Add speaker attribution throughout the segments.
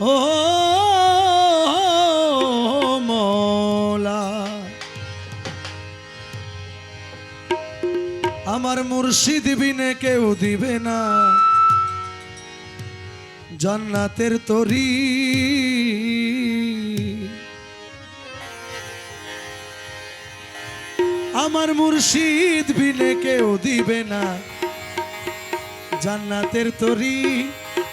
Speaker 1: ও মৌলা আমার মুর্শিদ বিনে কেউ দিবে না। জান্নাতের তরি। আমার মুর্শিদ বিনে কেউ দিবে না। জান্নাতের তরি।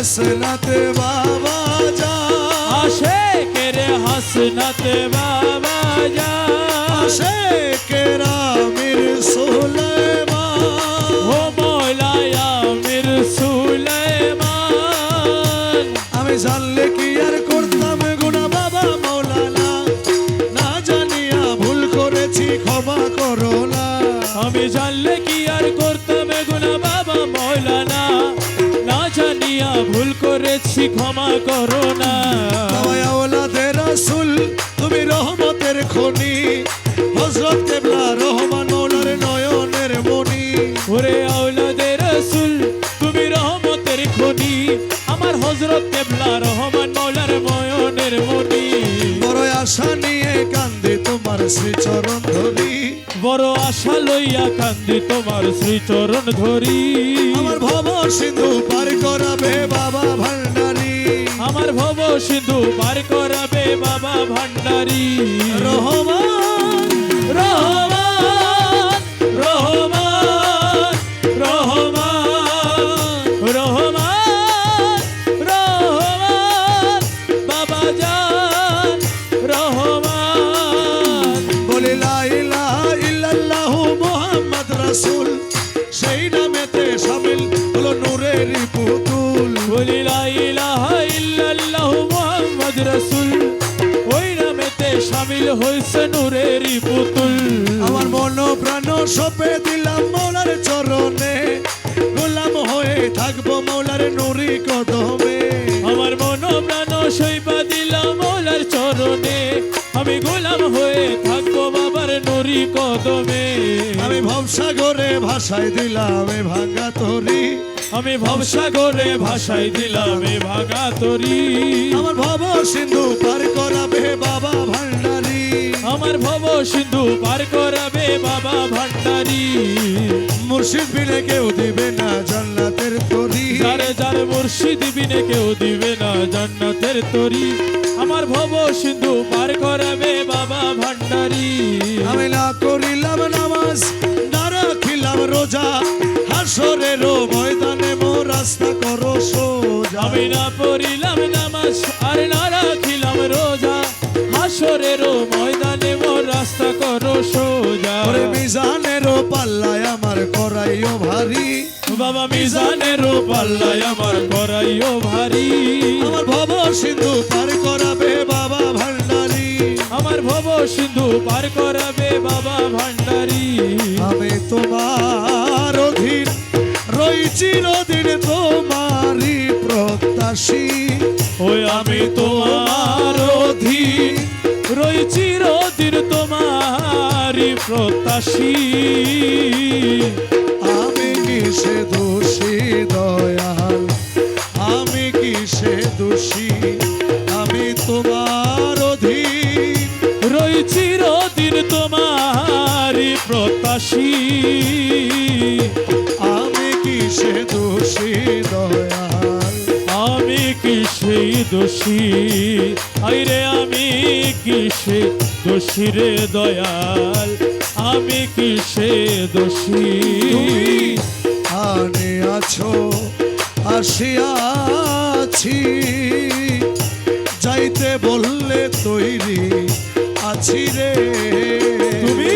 Speaker 1: আশেকের হাসনাতে বাবা যা
Speaker 2: আশেকের হাসনাতে বাবা জান
Speaker 1: আশেকের ক্ষমা করো না।
Speaker 2: বাবা
Speaker 1: ওলাদের রাসূল তুমি রহমতের খনি। হযরত কেবলা রহমান মৌলার নয়নের মনি
Speaker 2: ওরে আওলাদের রসুল তুমি রহমতের খনি। আমার হজরত কেবলা রহমান মৌলার ময়নের মনি
Speaker 1: বড় আশা নিয়ে কান্দে তোমার শ্রীচরণ ধরি।
Speaker 2: বড় আশা লইয়া কান্দি তোমার শ্রীচরণ ধরি।
Speaker 1: আমার ভব সিন্ধু পার করাবে বাবা ভান্ডারি
Speaker 2: আমার ভব সিন্ধু পার করাবে বাবা ভান্ডারী।
Speaker 1: রহমান শামিল
Speaker 2: হইছে নূরেরই পুতুল।
Speaker 1: আমার মন প্রাণ সপে দিলাম মৌলার চরণে। গোলাম হয়ে থাকব মৌলার নুরি কদমে।
Speaker 2: আমার মন প্রাণ সইবা দিলাম মৌলার চরণে। আমি গোলাম হয়ে থাকব বাবার নুরি কদমে।
Speaker 1: আমি ভবসাগরে ভাষায় দিলাম ভাঙ্গা তরি।
Speaker 2: আমি ভবসাগরে ভাষাই দিলাম ভাগা তরি।
Speaker 1: আমার ভব সিন্ধু পার করাবে বাবা ভান্ডারি
Speaker 2: আমার ভব সিন্ধু পার করাবে বাবা ভান্ডারি।
Speaker 1: মুর্শিদ বিনে কেউ দিবে না জান্নাতের তরি।
Speaker 2: যারে যার মুর্শিদ বিনে কেউ দিবে না জান্নাতের তরি। আমার ভব সিন্ধু পার করাবে বাবা ভান্ডারি।
Speaker 1: আমি না করিলাম নামাজ না রাখিলাম রোজা। হাসরের ময়দানে মো রাস্তা করো সোজা।
Speaker 2: আমি না পড়িলাম নামাজ আর না
Speaker 1: ওরে মিজানের পাল্লায় আমার করাইও ভারী।
Speaker 2: বাবা মিজানের পাল্লায় আমার করাইও ভারী।
Speaker 1: আমার ভব সিন্ধু পার করাবে বাবা ভান্ডারি।
Speaker 2: আমার ভব সিন্ধু পার করাবে বাবা ভান্ডারি।
Speaker 1: আমি তোমার অধীন রই চিরদিন তোমারই প্রত্যাশী।
Speaker 2: ওই আমি তোমার অধীন তোমারই প্রত্যাশী।
Speaker 1: আমি কিসে দোষী দয়াল? আমি কিসে দোষী? আমি তোমার অধীন।
Speaker 2: রই চিরদিন তোমারই প্রত্যাশী।
Speaker 1: আমি কিসে দোষী দয়াল?
Speaker 2: আমি কি সেই দোষী? আইরে আমি কি সে দোষী রে দয়াল? আমি কি সে দোষী?
Speaker 1: আনে আছো আসিয়াছি। যাই যাইতে বললে তৈরি আছি রে।
Speaker 2: তুমি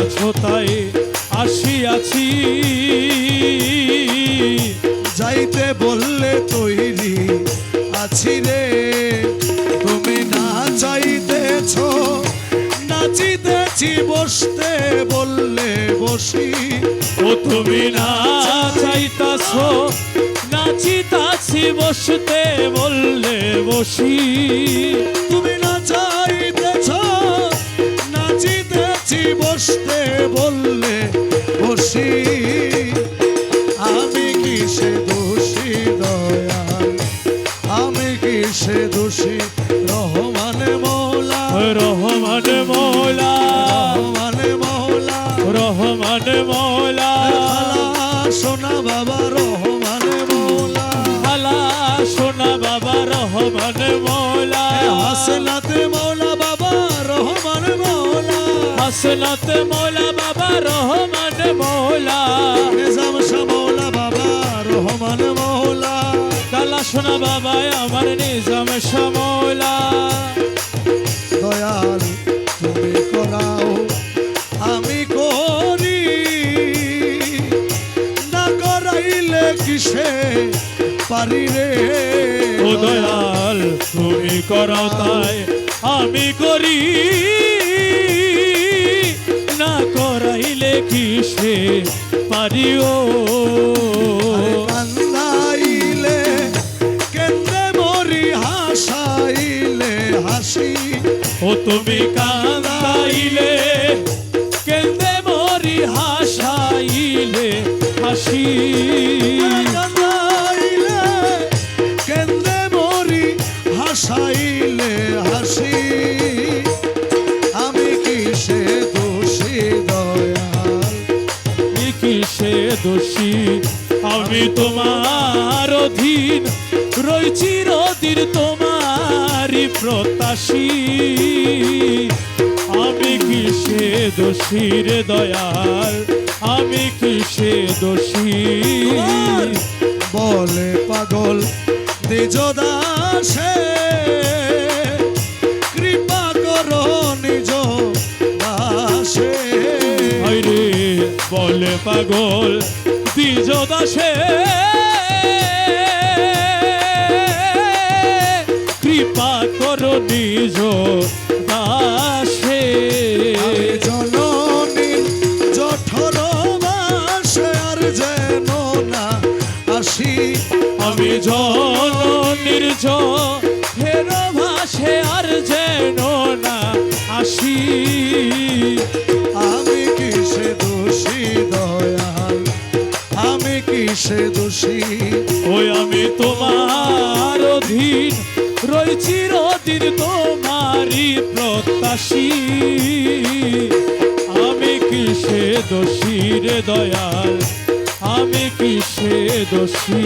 Speaker 2: আছো তাই আসিয়াছি।
Speaker 1: যাইতে বললে তৈরি আছি রে। তুমি না চাইতেছ নাচিতেছি বসতে বললে বসি।
Speaker 2: ও তুমি না চাইতাছ নাচিতাছি বসতে বললে বসি।
Speaker 1: তুমি না চাইতেছ নাচিতেছি বসতে বললে বসি। আমি কিসে দোষী দয়াল? আমি কিসে দোষী? রহমান মৌলা
Speaker 2: রহমান মৌলা।
Speaker 1: রহমান মৌলা।
Speaker 2: রহমান মৌলা।
Speaker 1: সোনা বাবা রহমান মৌলা।
Speaker 2: আলা সোনা বাবা রহমান মৌলা।
Speaker 1: হাসনাতে মৌলা বাবা রহমান মৌলা।
Speaker 2: হাসনাত মৌলা বাবা রহমান মৌলা।
Speaker 1: নিজাম শাহ মৌলা বাবা রহমান মৌলা।
Speaker 2: কালা সোনা বাবা আমার নিজাম
Speaker 1: দয়াল পারি রে।
Speaker 2: ও দয়াল তুমি করো তাই আমি করি। না করাইলে কিসে পারিও
Speaker 1: আরে কান্দাইলে কেন্দ্রে মরি হাসাইলে হাসি?
Speaker 2: ও তুমি কান্দাইলে কেন্দে মরি হাসাইলে হাসি? তোমার অধীন। রয়েছি রদির তোমারই প্রত্যাশী। আমি কিসে দোষী রে দয়াল? আমি কিসে দোষী?
Speaker 1: বলে পাগল নিজ দাসে। কৃপা করো নিজ দাসে।
Speaker 2: বলে পাগল দ্বিজ দাসে কৃপা করো নিজ দাসে।
Speaker 1: জননীর জঠর মাসে আর যেন না আসি।
Speaker 2: আমি জননীর ফের ভাসে আর যেন না আসি।
Speaker 1: কিসে দোষী।
Speaker 2: ওই আমি তোমার অধীন রয়েছি, রদিন তোমারই প্রত্যাশী। আমি কি সে দোষী
Speaker 1: রে দয়াল? আমি
Speaker 2: কি সে দোষী?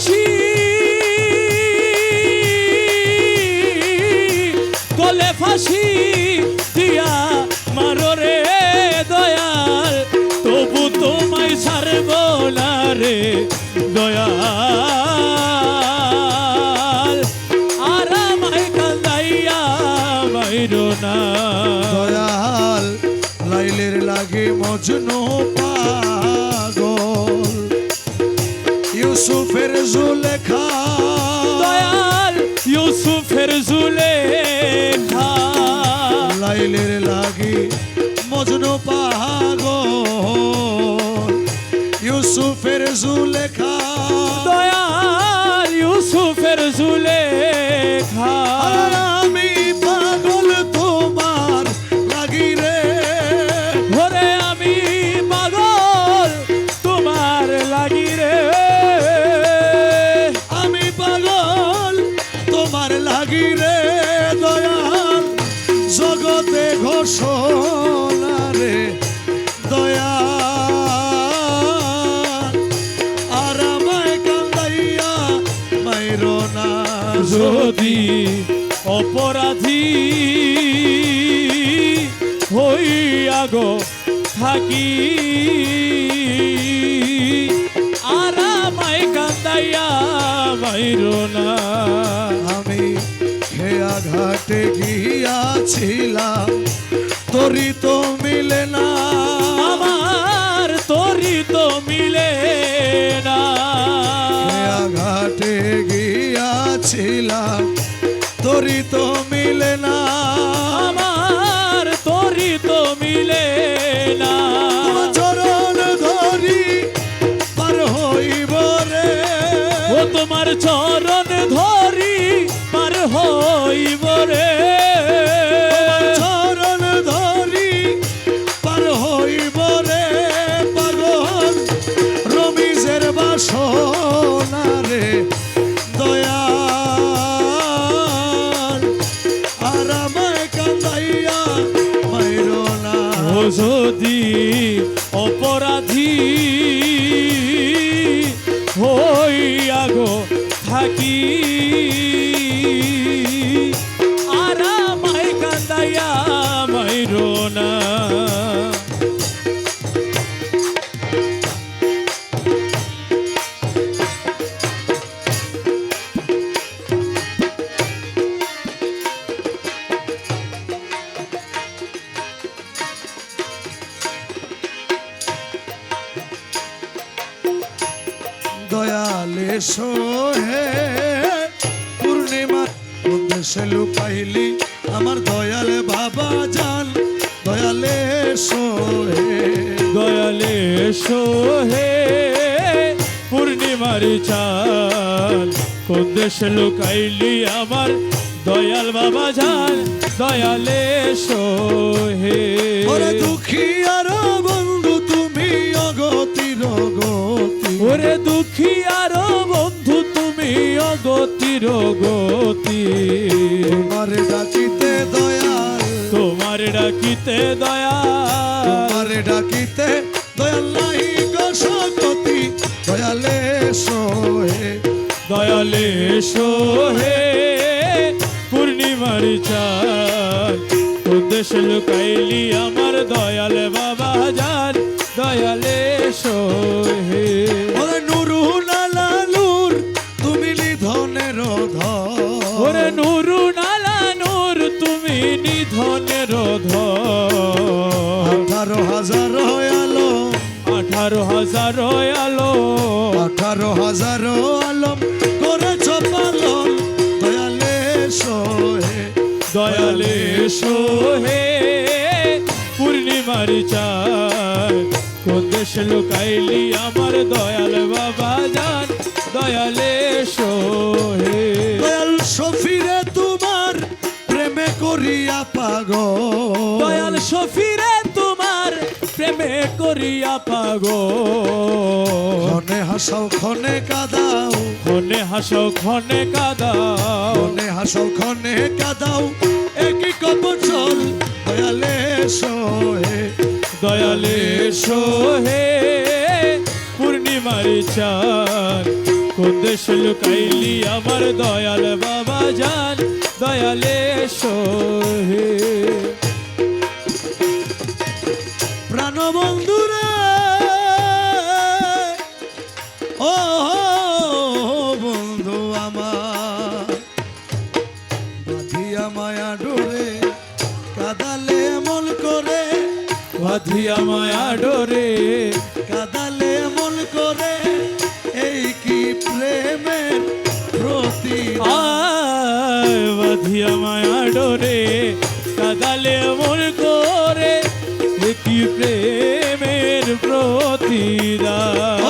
Speaker 2: ফাঁসি গলে ফাঁসি দিয়া মারো রে দয়াল, তবু তোমায় ছাড়ব না রে দয়াল। আর আমায় কান্দাইয়া মাইরো না।
Speaker 1: দয়াল, লাইলের লাগে মজনু পাগল ইউসুফের জুলেখা
Speaker 2: দয়াল ইউসুফের জুলে
Speaker 1: লাইলের লাগি মজনু পাগল। ইউসুফের জুলেখা
Speaker 2: দয়াল ইউসুফের জুলে হইয়া গো থাকি। আর আমায় কান্দাইয়া মাইর না।
Speaker 1: আমি খেয়া ঘাটে গিয়াছিলাম তোরি তো মিলে না।
Speaker 2: আমার তোরি তো মিলে না।
Speaker 1: খেয়া ঘাটে গিয়াছিলাম তোরি তো মিলে না।
Speaker 2: যদি অপরাধী হইয়া গো থাকি।
Speaker 1: দয়ালে সোহে
Speaker 2: পূর্ণিমার চাল কোন দেশে লুকাইলি আমার দয়াল বাবা জান দয়ালে সোহে।
Speaker 1: ওরে দুঃখী আর বন্ধু তুমি অগতির গতি
Speaker 2: ওরে দুঃখী আর বন্ধু তুমি অগতির গতি
Speaker 1: তোমার ডাকিতে দয়াল।
Speaker 2: তোমার ডাকিতে দয়া
Speaker 1: তোমার ডাকিতে দয়াল নাই গসগতি দয়ালে সোহে
Speaker 2: দয়ালে সোহে পূর্ণিমার চার উদ্দেশ্য দেশে লুকাইলি আমার দয়াল বাবা জান দয়ালে সোহে
Speaker 1: হাজার আলো
Speaker 2: আঠারো হাজার
Speaker 1: আলম করেছ পালন। দয়ালে সোহে
Speaker 2: দয়ালে সোহে পূর্ণিমার চার কোন দেশ লুকাইলি আমার দয়াল বাবা জান। দয়ালে
Speaker 1: করিয়া
Speaker 2: পাগো।
Speaker 1: ক্ষণে হাসাও ক্ষণে কাদাও।
Speaker 2: ক্ষণে হাসো ক্ষণে কাদাও।
Speaker 1: ক্ষণে হাসাও ক্ষণে কাদাও। একই কপচল দয়ালে সোহে
Speaker 2: দয়ালে সোহে পূর্ণিমার চান কোন দেশ লুকাইলি আমার দয়াল বাবা জান। দয়ালে সোহে
Speaker 1: প্রাণবন্ধুরে ও বন্ধু আমার বাঁধিয়া মায়া ডোরে কাদালে মন করে।
Speaker 2: বাধিয়া মায়া ডোরে
Speaker 1: কাদালে মন করে। এই কি প্রেমের প্রতি
Speaker 2: বাঁধিয়া মায়া ডোরে কাদালে মন করে। কি প্রেমের প্রতিদান?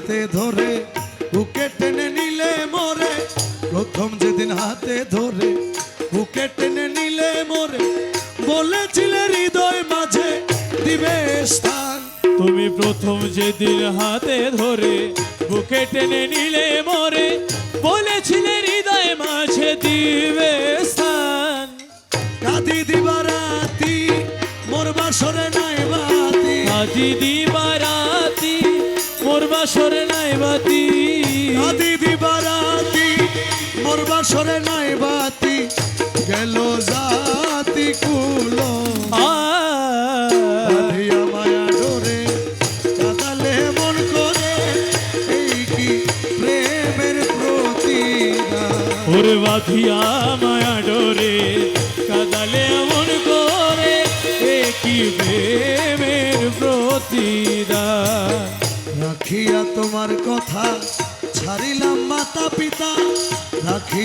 Speaker 1: হাতে ধরে বুকে টেনে নিলে মরে। প্রথম যেদিন হাতে ধরে বুকে টেনে নিলে মরে। বলেছিলে হৃদয় মাঝে দিবে স্থান।
Speaker 2: তুমি প্রথম যেদিন হাতে ধরে বুকে টেনে নিলে মরে। বলেছিলে হৃদয় মাঝে দিবে স্থান।
Speaker 1: কাঁদি দিবা রাতি মোর বাসরে নাই বাতি।
Speaker 2: মোর বাসর নাই বাতি।
Speaker 1: কাঁদি দিবা রাতি মোর বাসরে নাই বাতি। গেল জাতি কুলো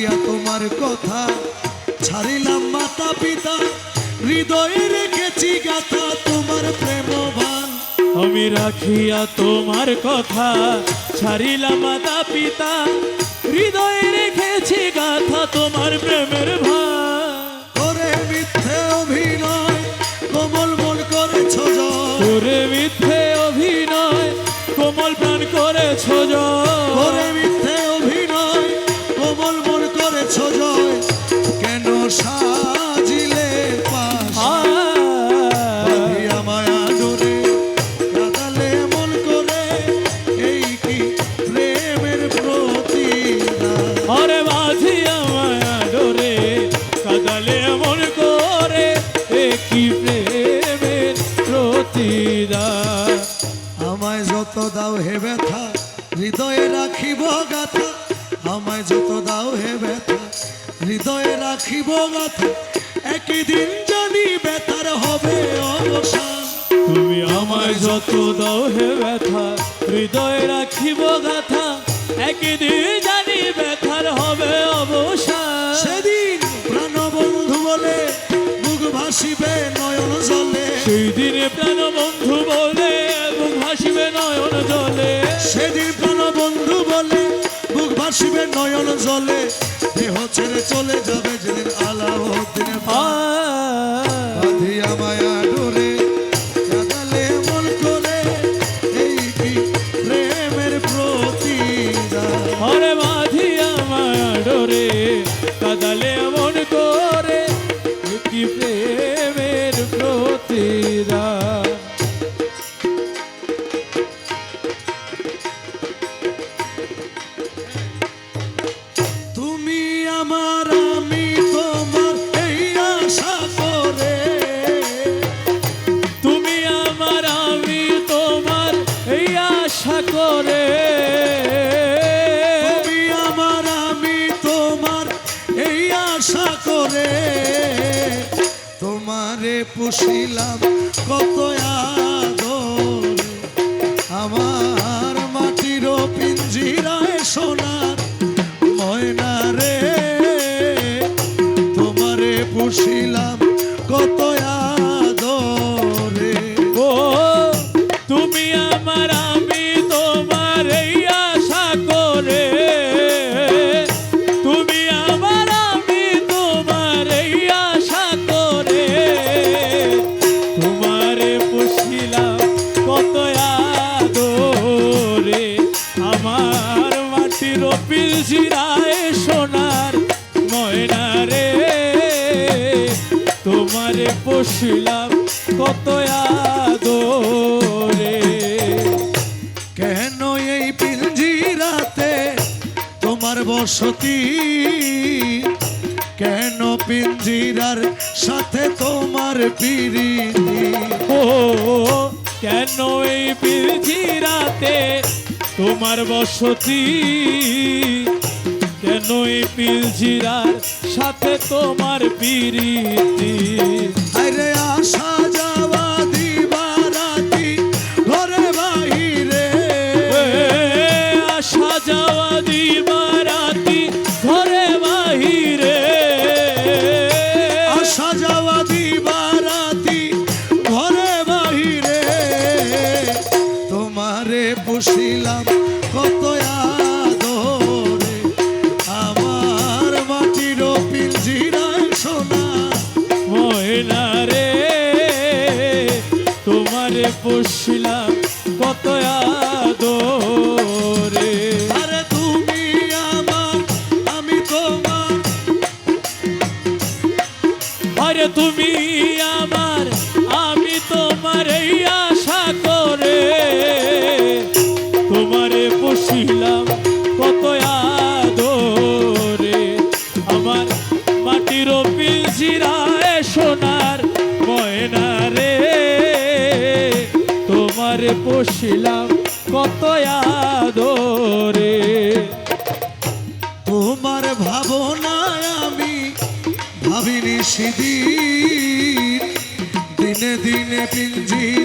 Speaker 1: রাখিয়া তোমার কথা। ছাড়িলাম মাতা পিতা হৃদয়ে রেখেছি গাথা তোমার প্রেমবান।
Speaker 2: আমি রাখিয়া তোমার কথা ছাড়িলাম মাতা পিতা হৃদয়ে রেখেছি গাথা তোমার প্রেমের ভার
Speaker 1: করে মিথ্যে অভিনয় কোমল মন করেছ
Speaker 2: তোরে মিথ্যে অভিনয় কোমল প্রাণ করেছ জয়।
Speaker 1: দিন জানি বেতার হবে অবসান
Speaker 2: তুমি আমায় যত দাও হে ব্যথা হৃদয়ে রাখিব গাথা। একদিন জানি ব্যথার হবে অবসান
Speaker 1: সেদিন প্রাণবন্ধু বলে মুখ ভাসিবে নয়ন জলে।
Speaker 2: সেই দিনে প্রাণ বন্ধু বলে এবং ভাসিবে নয়ন জলে।
Speaker 1: সেদিন প্রাণবন্ধু বলে বুক ভাসিবে নয়ন জলে। দেহ ছেড়ে চলে যাবে যেদিন আলাউদ্দিন
Speaker 2: আ
Speaker 1: পুষিলাম কত আদরে আমার তোমারে পশিলাম কত আদরে। কেন এই পিঞ্জিরাতে তোমার বসতি? কেন পিঞ্জিরার সাথে তোমার পিড়ি
Speaker 2: ও, কেন এই পিঞ্জিরাতে তোমার বসতি? নই পিল জিরার সাথে তোমার পিরিতি।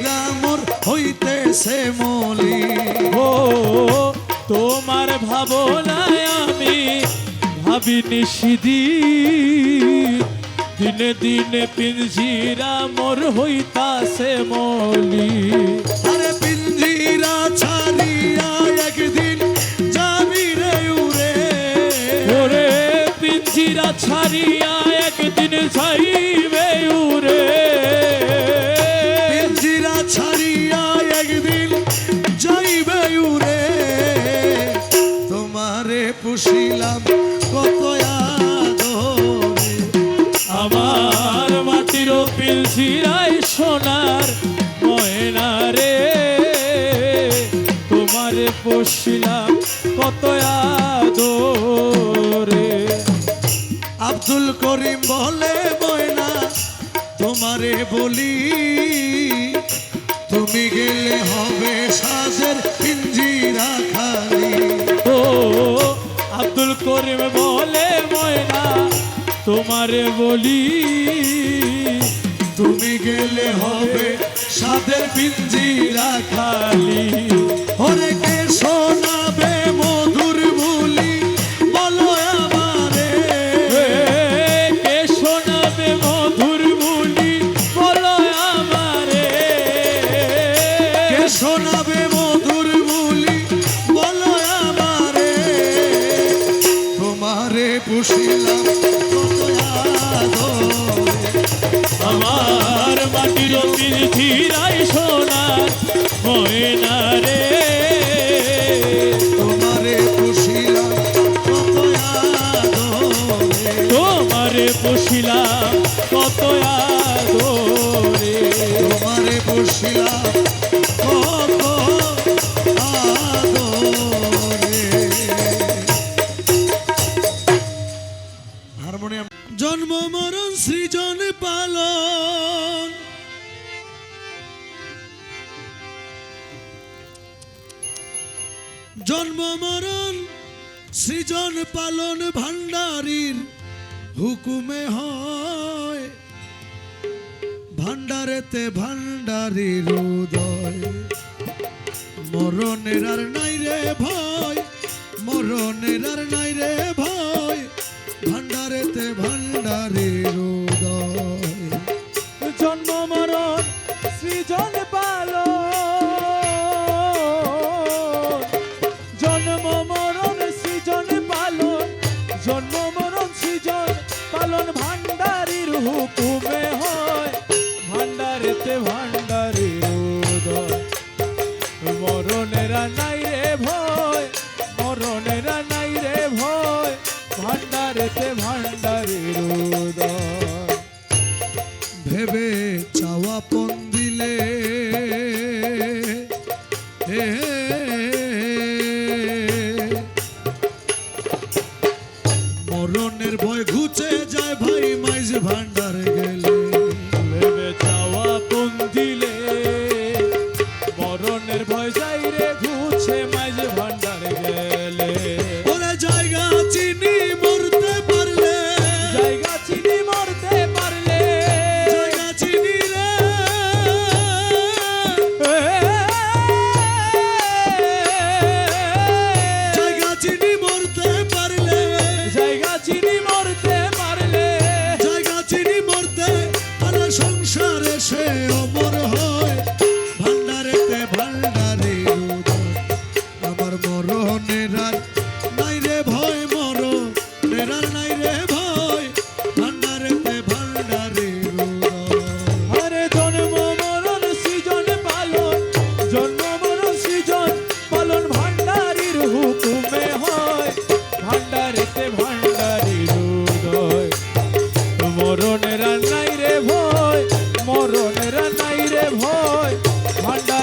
Speaker 1: কইরা হইতে হইতেছে মলি।
Speaker 2: ও তোমার ভাবনায় আমি ভাবি নিষিদি দিনে দিনে পিঞ্জিরা মোর হইতাছে মলি।
Speaker 1: আরে পিঞ্জিরা ছাড়িয়া একদিন যাবি রে উরে
Speaker 2: ওরে পিঞ্জিরা ছাড়িয়া একদিন যাইবে উরে সোনার ময়না রে। তোমার পশিলা কত আদরে।
Speaker 1: আব্দুল করিম বলে, ময়না, তোমারে বলি, তুমি গেলে হবে সাজের ইঞ্জিরা খালি।
Speaker 2: ও, আব্দুল করিম বলে, ময়না, তোমারে বলি
Speaker 1: গেলে হবে সাদের পিঞ্জিরা খালি।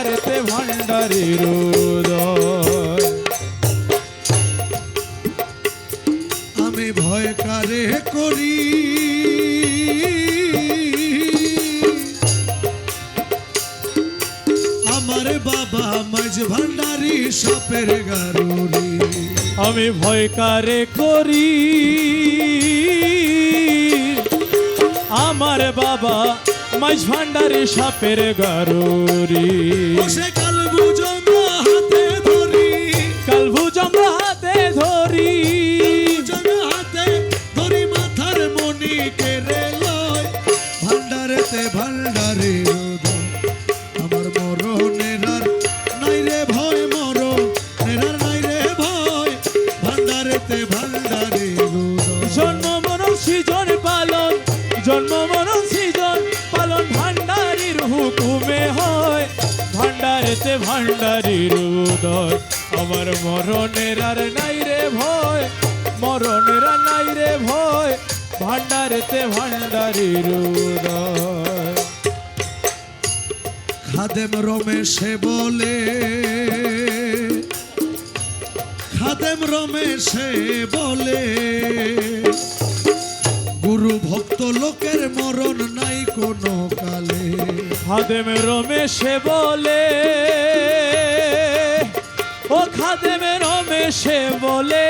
Speaker 1: করেতে রোদ। আমি ভয় কারে করি? আমার বাবা মাঝ ভান্ডারি সাপের গারুরি।
Speaker 2: আমি ভয় কারে করি? আমার বাবা মাঝ ভান্ডারে সাপের গারুরি।
Speaker 1: বসে কাল বুঝঙ্গ হাতে ধরি।
Speaker 2: কাল ভুজঙ্গ হাতে ধরি।
Speaker 1: বুঝঙ্গ হাতে ধরি মাথার মনি কেড়ে লয়। ভান্ডারেতে ভান্ডারে আমার মরণের আর নাই রে ভয় মরণ নেরার নাই রে ভয়। ভান্ডারেতে ভান্ডারে
Speaker 2: জন্ম মরণ সৃজন পালন জন্ম ভান্ডারির উদয়। আমার মরণের আর নাই রে ভয়, মরণের আর নাই রে ভয় ভান্ডারেতে ভান্ডারির উদয়।
Speaker 1: খাদেম রমেশে বলে, খাদেম রমেশে বলে গুরু ভক্ত লোকের মরণ নাই কোনো কালে।
Speaker 2: খাদেম রমেশে বলে ও খাদেম রমেশে বলে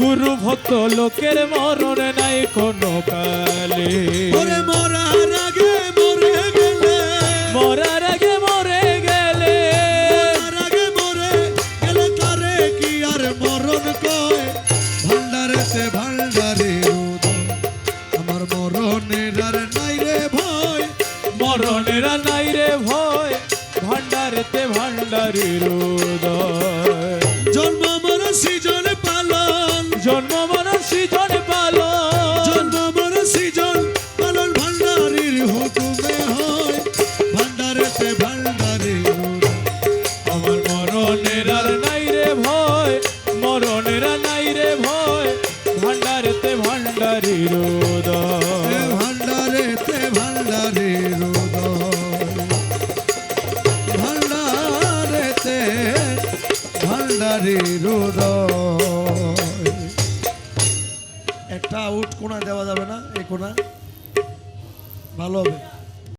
Speaker 2: গুরু ভক্ত লোকের মরণ নাই কোনো কালে।
Speaker 1: মরার আগে মরে গেলে
Speaker 2: মরে